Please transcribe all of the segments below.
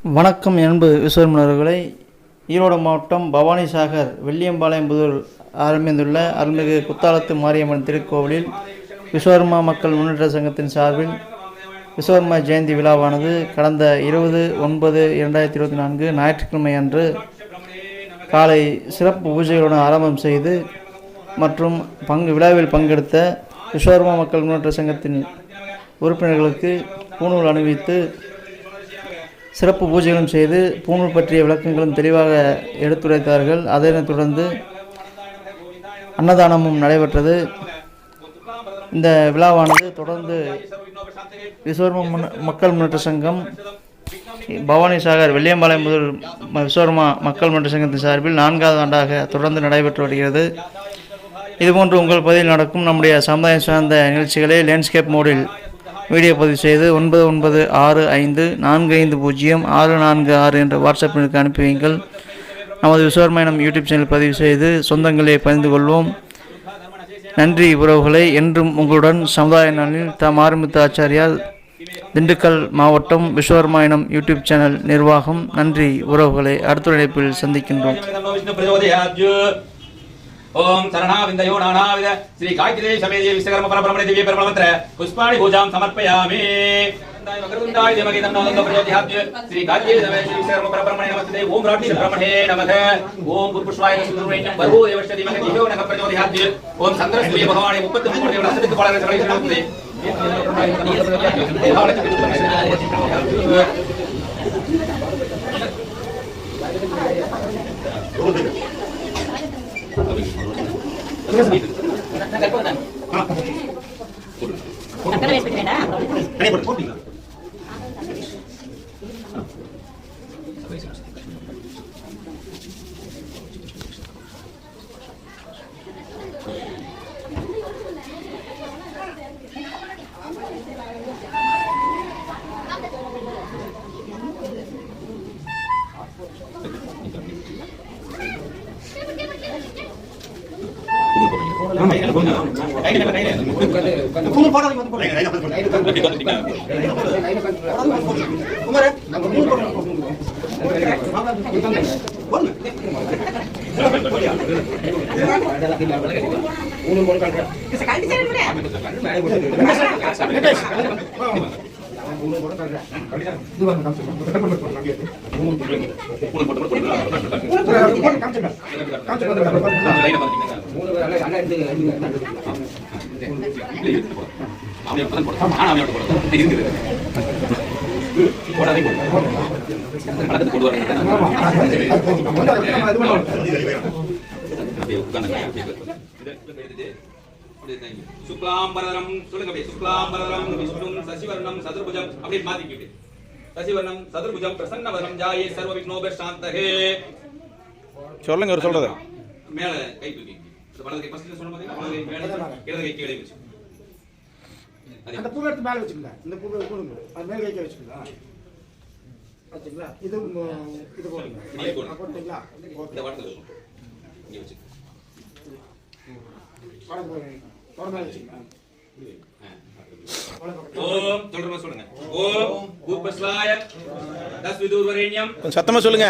வணக்கம் அன்பு விஸ்வர்மனர்களை ஈரோடு மாவட்டம் பவானி சாகர் வெள்ளியம்பாளையம்புதூர் ஆரம்பித்துள்ள அருள்மிகு குத்தாலத்து மாரியம்மன் திருக்கோவிலில் விஸ்வகர்மா மக்கள் முன்னேற்ற சங்கத்தின் சார்பில் விஸ்வகர்மா ஜெயந்தி விழாவானது கடந்த இருபது ஒன்பது இரண்டாயிரத்தி இருபத்தி நான்கு ஞாயிற்றுக்கிழமை அன்று காலை சிறப்பு பூஜைகளுடன் ஆரம்பம் செய்து மற்றும் பங்கு விழாவில் பங்கெடுத்த விஸ்வகர்மா மக்கள் முன்னேற்ற சங்கத்தின் உறுப்பினர்களுக்கு பூணூல் அணிவித்து சிறப்பு பூஜைகளும் செய்து பூணூல் பற்றிய விளக்கங்களும் தெளிவாக எடுத்துரைத்தார்கள். அதனைத் தொடர்ந்து அன்னதானமும் நடைபெற்றது. இந்த விழாவானது தொடர்ந்து விஸ்வர்ம மக்கள் முன்னேற்ற சங்கம் பவானி சாகர் வெள்ளியம்பாளையம் முதல் விஸ்வர்மா மக்கள் முன்னேற்ற சங்கத்தின் சார்பில் நான்காவது ஆண்டாக தொடர்ந்து நடைபெற்று வருகிறது. இதுபோன்று உங்கள் பகுதியில் நடக்கும் நம்முடைய சமுதாயம் சார்ந்த நிகழ்ச்சிகளை லேண்ட்ஸ்கேப் மோடில் வீடியோ பதிவு செய்து ஒன்பது ஒன்பது ஆறு ஐந்து நான்கு ஐந்து பூஜ்ஜியம் ஆறு நான்கு ஆறு என்ற வாட்ஸ்அப் எண்ணுக்கு அனுப்பி வைங்கள் நமது விசுவர்மயணம் யூடியூப் சேனல் பதிவு செய்து சொந்தங்களை பகிர்ந்து கொள்வோம். நன்றி உறவுகளை என்றும் உங்களுடன் சமுதாய நலனில் தாம் ஆரம்பித்த ஆச்சாரியால் திண்டுக்கல் மாவட்டம் விஸ்வர்மாயணம் யூடியூப் சேனல் நிர்வாகம். நன்றி உறவுகளை அடுத்த இணைப்பில் சந்திக்கின்றோம். ओम शरणाविंदयो नानाविद श्री गायत्री समेत विश्वकर्म परब्रह्मणे दिव्य परमंत्र पुष्पाणि पूजां समर्पयामि वक्रतुण्डाय धीमहि तन्नो दन्तो प्रचोदयाद्य श्री गायत्री समेत श्री विश्वकर्म परब्रह्मणे नमस्ते ओम राट्री ब्रह्मणे नमः ओम पुष्पाय सुदुर्वैन्यं भर्गो देवश्च धीमहि धियो नः प्रचोदयाद्य ओम चन्द्रसूर्य भगवाने मुपत्ति मुकुट देवना सदित पालन सकलै नमस्ते போட்டு மூணு போட்டோ வந்து போடுங்க மூணு சக்கரை வச்சுக்கிறேன்டா சுக்லாம்பரதரம் சொல்லுங்க அப்படியே. சுக்லாம்பரதரம் விஷ்ணும் சசிவர்ணம் சதுர்புஜம். அப்படியே மாத்திக்கிட்டு. சசிவர்ணம் சதுர்புஜம் பிரசன்னவரம் ஜாயே சர்வ விக்னோப சாந்தகே. சொல்லுங்க ஒரு சொல்றது. மேல கை தூக்கி வலது கை ஃபர்ஸ்ட் சொன்ன பாத்தீங்களா வலது கை மேல இடது கை கீழே வச்சு. அந்த பூவை எடுத்து மேலே வச்சுக்கல இந்த பூவை கொடுங்க அது மேலே கைக்க வச்சுக்கலாம் வச்சுங்களா இது இது போடுங்க. போட்டுங்களா? ஓகே சத்தமா சொல்லுங்க.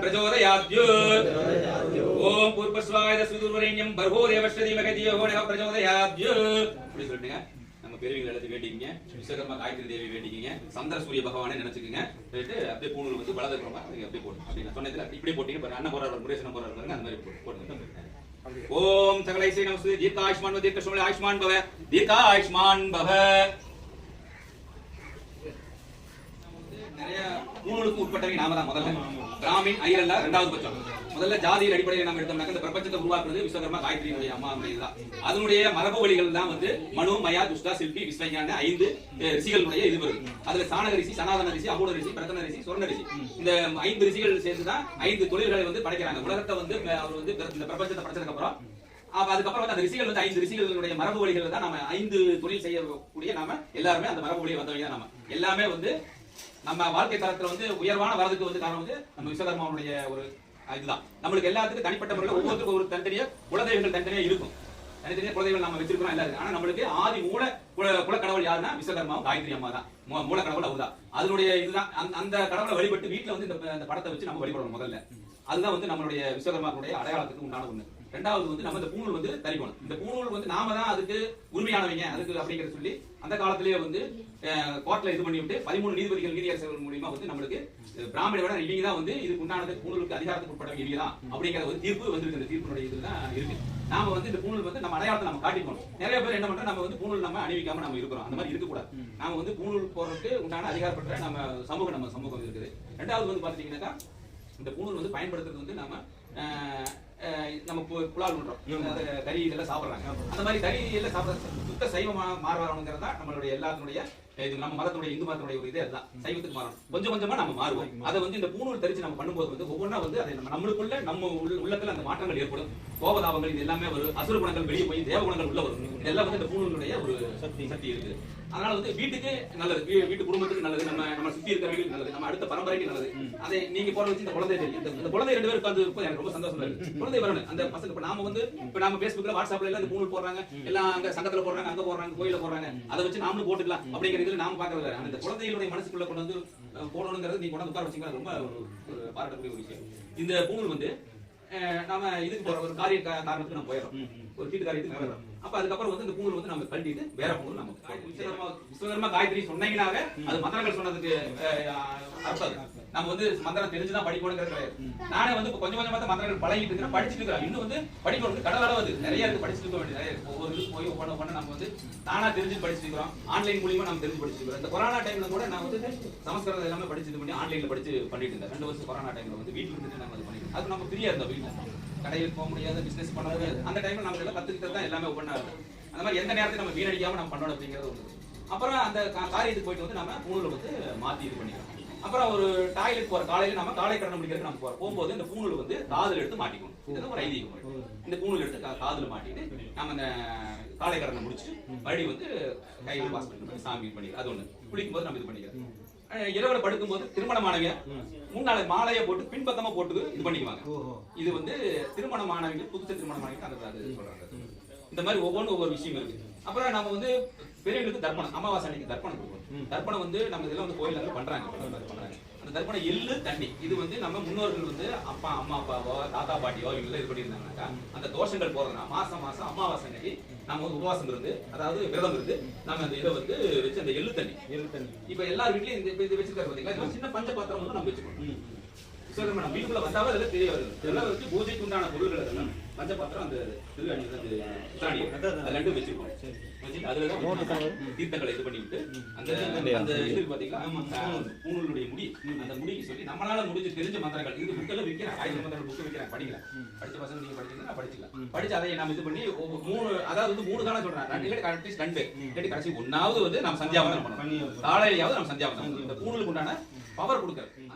பிரச்சோதயாத்யோ ஓம் பூர்வஸ்வாய சுதுர்வரேண்யம் பர்ஹோ தேவஸ்வதி மகதியோ நக பிரஜோதயாத்யோ அப்படி சொல்லிட்டுங்க. நம்ம பெரியவங்க எல்லாத்தையும் வேண்டிக்கிங்க. விஸ்வகர்மா காயத்ரி தேவி வேண்டிக்கிங்க. சந்திர சூரிய பகவானே நினைச்சுக்கோங்க. அப்படியே பூணூல் வந்து வலது அப்படியே போட்டு அப்படி சொன்னதுல இப்படி போட்டீங்க பாருங்க. அண்ணன் போறாரு முருகேசன் போறாரு பாருங்க. அந்த மாதிரி போட்டு ஓம் சகலைசை நமஸ்து தீர்க்க ஆயுஷ்மான் தீர்க்க சுமலை ஆயுஷ்மான் பவ. தீர்க்க ஆயுஷ்மான் பவ. நிறைய மூணுக்கும் உட்பட்டவை நாம தான் முதல்ல. பிராமின் ஐயர் இரண்டாவது பட்சம். முதல்ல ஜாதியின் அடிப்படையில் நம்ம எடுத்தோம்னாக்க இந்த பிரபஞ்சத்தை உருவாக்குறது விஸ்வகர்மா காயத்ரியினுடைய அம்மா இதுதான். அதனுடைய மரபு வழிகள் தான் வந்து மனு மயா துஷ்டா சில்பி விஸ்வஞான ஐந்து ரிசிகளுடைய இது வரும். அதுல சாணக ரிசி சனாதன ரிசி அமூட ரிசி பிரதன ரிசி சொர்ண ரிசி இந்த ஐந்து ரிசிகள் சேர்ந்துதான் ஐந்து தொழில்களை வந்து படைக்கிறாங்க. உலகத்தை வந்து அவர் வந்து இந்த பிரபஞ்சத்தை படைச்சதுக்கு அப்புறம். அப்ப அதுக்கப்புறம் வந்து அந்த ரிசிகள் வந்து ஐந்து ரிசிகளுடைய மரபு வழிகள் தான் நம்ம ஐந்து தொழில் செய்யக்கூடிய நாம எல்லாருமே அந்த மரபு வழியை வந்தவங்க நாம. எல்லாமே வந்து நம்ம வாழ்க்கை தரத்துல வந்து உயர்வான வரதுக்கு வந்து காரணம் வந்து நம்ம விஸ்வகர்மாவுடைய ஒரு இதுதான். நம்மளுக்கு எல்லாத்துக்கும் தனிப்பட்ட முறையில் ஒவ்வொருத்தருக்கும் ஒரு தனித்தனிய குலதெய்வங்கள் தனித்தனியா இருக்கும். தனித்தனிய குலதெய்வம் நம்ம வச்சிருக்கிறோம் எல்லாரும் ஆனா நம்மளுக்கு ஆதி மூல குல குலக்கடவுள் யாருன்னா விஸ்வகர்மாவும் காயத்ரி அம்மா தான் மூல கடவுள் அவர்தான். அதனுடைய இதுதான். அந்த- கடவுளை வழிபட்டு வீட்டுல வந்து இந்த இந்த படத்தை வச்சு நம்ம வழிபடணும் முதல்ல. அதுதான் வந்து நம்மளுடைய விஸ்வகர்மாவுடைய அடையாளத்துக்கு உண்டான ஒண்ணு. ரெண்டாவது வந்து நம்ம இந்த பூணூல் வந்து தரிக்கணும். இந்த பூணூல் வந்து நாம தான் அதுக்கு உரிமையானவங்க. அதுக்கு அப்படிங்கிற சொல்லி அந்த காலத்திலேயே வந்து கோர்ட்ல இது பண்ணி விட்டு பதிமூணு நீதிபதிகள் நீதியரசர்கள் மூலியமா வந்து நம்மளுக்கு பிராமண விட இவங்க தான் வந்து இதுக்கு உண்டானது பூணூலுக்கு அதிகாரத்துக்கு உட்பட்டவங்க இவங்க தான் அப்படிங்கிற ஒரு தீர்ப்பு வந்திருக்கு. இந்த தீர்ப்பினுடைய இதுதான் இருக்கு. நாம வந்து இந்த பூணூல் வந்து நம்ம அடையாளத்தை நம்ம காட்டிக்கணும். நிறைய பேர் என்ன பண்றோம் நம்ம வந்து பூணூல் நம்ம அணிவிக்காம நம்ம இருக்கிறோம். அந்த மாதிரி இருக்கக்கூடாது. நாம வந்து பூணூல் போறதுக்கு உண்டான அதிகாரப்பட்ட நம்ம சமூகம் நம்ம சமூகம் இருக்குது. ரெண்டாவது வந்து பாத்தீங்கன்னாக்கா இந்த பூணூல் வந்து பயன்படுத்துறது வந்து நம்ம பு- புலால் பண்றோம். அது கறி இதெல்லாம் சாப்பிடுறாங்க. அந்த மாதிரி கறி எல்லாம் சாப்பிட சுத்த சைவமா மாறுவாங்கிறது நம்மளுடைய எல்லாத்தினுடைய இது நம்ம மதத்துடைய இந்து மதத்துடைய ஒரு இதே அதுதான். சைவத்துக்கு மாறணும். கொஞ்சம் கொஞ்சமா நம்ம மாறுவோம். அதை வந்து இந்த பூணூல் தரிச்சு நம்ம பண்ணும்போது வந்து ஒவ்வொன்றா வந்து அதை நம்ம நம்மளுக்குள்ள நம்ம உள்ள- உள்ளத்துல அந்த மாற்றங்கள் ஏற்படும். கோபதாபங்கள் இது எல்லாமே வரும். அசுர குணங்கள் வெளியே போய் தேவ குணங்கள் உள்ள வரும். இதெல்லாம் வந்து இந்த பூணூலுடைய ஒரு சக்தி. சக்தி இருக்கு. அதனால வந்து வீட்டுக்கு நல்லது. வீட்டு குடும்பத்துக்கு நல்லது. நம்ம நம்ம சுத்தி இருக்கிறவங்களுக்கு நல்லது. நம்ம அடுத்த பரம்பரைக்கு நல்லது. அதை நீங்க போற வச்சு இந்த குழந்தை இந்த- குழந்தை ரெண்டு பேரும் உட்கார்ந்து இருப்பது எனக்கு ரொம்ப சந்தோஷமா இருக்கு. குழந்தை வரணும். அந்த பசங்க இப்ப நாம வந்து இப்ப நாம பேஸ்புக்ல வாட்ஸ்அப்ல எல்லாம் இந்த பூணூல் போடுறாங்க. எல்லாம் அங்க சங்கத்துல போடுறாங்க அங்க போடுறாங்க கோயில போடுறாங்க. அதை வச்சு நாமளும் போட்டுக்கலாம் அப்படிங்கிற இதுல நாம பாக்கறது வேற. குழந்தைகளுடைய மனசுக்குள்ள கொண்டு வந்து போடணுங்கிறது நீ கொண்டு வந்து உட்கார வச்சுக்கலாம் ரொம்ப ஒரு பாராட்டக்கூடிய ஒரு விஷயம். இந்த பூணூல் வந்து அஹ், நாம இதுக்கு போற ஒரு காரிய காரணத்துக்கு நம்ம போயிடறோம் ஒரு வீட்டு காரியத்துக்கு போயிடறோம் அப்ப அதுக்கப்புறம் வந்து இந்த பூணூல் வந்து நம்ம கழட்டிட்டு வேற பூணூல் நம்ம விஸ்வகர்மா காயத்ரி சொன்னீங்கனாவே அது மந்திரங்கள் சொன்னதுக்கு அர்த்தம். நம்ம வந்து மந்திரம் தெரிஞ்சுதான் படிக்கணுங்கிறது கிடையாது. நானே வந்து கொஞ்சம் கொஞ்சமா தான் மந்திரங்கள் பழகிட்டு இருக்கிறேன் படிச்சுட்டு இருக்கிறேன். இன்னும் வந்து படிக்கணும் கடல் அளவு நிறைய இருக்கு படிச்சுட்டு இருக்க வேண்டியது நிறைய இருக்கு. ஒவ்வொரு இதுக்கு போய் ஒவ்வொன்று ஒவ்வொன்று நம்ம வந்து தானா தெரிஞ்சு படிச்சுட்டு இருக்கிறோம். ஆன்லைன் மூலியமா நம்ம தெரிஞ்சு படிச்சுட்டு இருக்கிறோம். இந்த கொரோனா டைம்ல கூட நான் வந்து சமஸ்கிருதம் எல்லாமே படிச்சு பண்ணி ஆன்லைன்ல படிச்சு பண்ணிட்டு இருந்தேன். ரெண்டு வருஷம் கொரோனா டைம்ல வந்து வீட்டுல இருந்துட்டு நாங்க அது பண்ணிட்டு அது நம்ம ஃப்ரீயா இருந்தோம் வீட்டுல கடையில் போக முடியாது பிசினஸ் பண்ண முடியாது அந்த டைம்ல நம்ம எல்லாம் கத்துக்கிட்டது தான் எல்லாமே ஒவ்வொன்றா இருக்கும். அந்த மாதிரி எந்த நேரத்தையும் நம்ம வீணடிக்காம நம்ம பண்ணணும் அப்படிங்கிறது ஒன்று அப்புறம் அந்த கா- காரியத்துக்கு போயிட்டு வந்து நம்ம பூணூலை வந்து மாத்தி இது பண்ணிக்கலாம். அப்புறம் ஒரு டாய்லெட் போற காலையில நம்ம காலை கடன் முடிக்கிறதுக்கு நம்ம போறோம். போகும்போது இந்த பூணூல் வந்து காதுல எடுத்து மாட்டிக்கணும். இது ஒரு ஐதீகம் இந்த பூணூல் எடுத்து கா- காதுல மாட்டிட்டு நம்ம அந்த காலை கடனை முடிச்சுட்டு மறுபடியும் வந்து கையில் வாஷ் பண்ணி சாமி பண்ணிக்கிறோம் அது ஒண்ணு. குளிக்கும் போது நம்ம இது பண்ணிக்கிறோம் இரவுல படுக்கும்போது திருமணமானவங்க முன்னால மாலையை போட்டு பின்பக்கமா போட்டு இது பண்ணிக்குவாங்க. இது வந்து திருமணமானவங்க புதுச திருமணமானவங்க அந்த சொல்றாங்க. இந்த மாதிரி ஒவ்வொன்றும் ஒவ்வொரு விஷயம் இருக்கு. அப்புறம் நம்ம வந்து பெரியவங்களுக்கு தர்ப்பணம் அமாவாசை அன்னைக்கு தர்ப்பணம் கொடுக்கணும். தர்ப்பணம் வந்து நம்ம இதெல்லாம் வந்து கோயில்ல இருந்து பண்றாங்க பண்றாங்க அந்த தர்ப்பணம் எள்ளு தண்ணி. இது வந்து நம்ம முன்னோர்கள் வந்து அப்பா அம்மா அப்பாவோ தாத்தா பாட்டியோ இவங்க இது பண்ணியிருந்தாங்கன்னாக்கா அந்த தோஷங்கள் போறதுனா மாசம் மாசம் அமாவாசை அன்னைக்கு நம்ம வந்து உபவாசம் இருந்து அதாவது விரதம் இருந்து நம்ம அந்த இதை வந்து வச்சு அந்த எள்ளு தண்ணி. எள்ளு தண்ணி. இப்ப எல்லார் வீட்லயும் இந்த இது வச்சிருக்காரு பாத்தீங்களா? சின்ன பஞ்ச பாத்திரம் வந்து நம்ம வச்சுக்கணும். விஸ்வகர்மா நம்ம வீட்டுக்குள்ள வந்தாவே அதெல்லாம் தெரிய வருது. இதெல்லாம் வச்சு பூஜைக்கு உண்டான பொருள்கள் அதெல்லாம். பஞ்ச பாத்திரம் அந்த திரு அணி அந்த புத்தாணி அது ரெண்டும் வச்சிருக்கோம் வச்சுட்டு அதுல தான் வந்து தீர்த்தங்களை இது பண்ணி விட்டு அந்த அந்த இது பாத்தீங்களா? பூணூலுடைய முடி. அந்த முடிக்கு சொல்லி நம்மளால முடிஞ்சு தெரிஞ்ச மந்திரங்கள். இது புக்கெல்லாம் விற்கிறேன் ஆயிரம் மந்திரங்கள் புக்கு விற்கிறேன் படிக்கலாம் படிச்ச பசங்க நீங்க படிச்சீங்கன்னா படிச்சுக்கலாம். படிச்சு அதை நம்ம இது பண்ணி மூணு அதாவது வந்து மூணு காலம் சொல்றேன். ரெண்டு அட்லீஸ்ட் ரெண்டு. இல்லாட்டி கடைசி ஒன்னாவது வந்து நம்ம சந்தியாவந்தனம் பண்ணணும். காலையிலாவது நம்ம சந்தியாவந்தனம். இந்த பூணூலுக்கு உண்டான பவர் கொடுக்கறது.